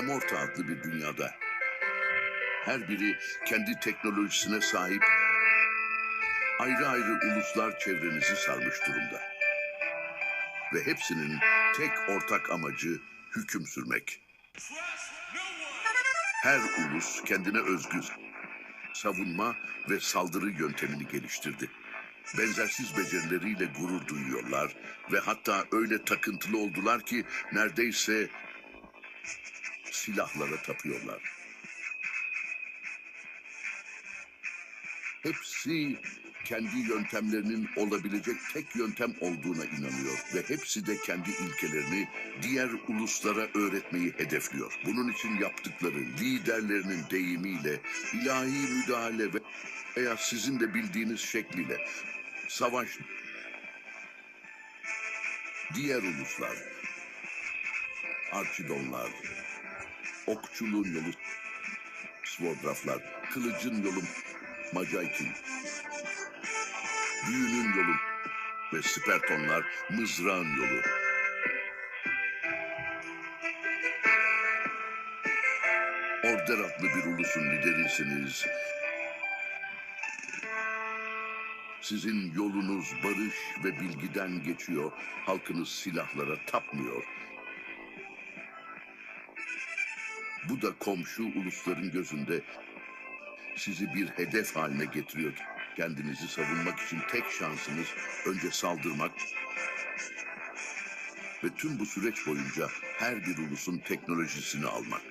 Anamorta adlı bir dünyada her biri kendi teknolojisine sahip ayrı ayrı uluslar çevrenizi sarmış durumda. Ve hepsinin tek ortak amacı hüküm sürmek. Her ulus kendine özgü savunma ve saldırı yöntemini geliştirdi. Benzersiz becerileriyle gurur duyuyorlar ve hatta öyle takıntılı oldular ki neredeyse silahlara tapıyorlar. Hepsi kendi yöntemlerinin olabilecek tek yöntem olduğuna inanıyor ve hepsi de kendi ilkelerini diğer uluslara öğretmeyi hedefliyor. Bunun için yaptıkları liderlerinin deyimiyle ilahi müdahale ve veya sizin de bildiğiniz şekliyle savaş diğer uluslar Archidonlar okçuluğun yolu Svordraflar kılıcın yolu Macaykin büyünün yolu ve Spertonlar mızrağın yolu. Order adlı bir ulusun liderisiniz. Sizin yolunuz barış ve bilgiden geçiyor. Halkınız silahlara tapmıyor. Bu da komşu ulusların gözünde sizi bir hedef haline getiriyor. Kendinizi savunmak için tek şansınız önce saldırmak ve tüm bu süreç boyunca her bir ulusun teknolojisini almak.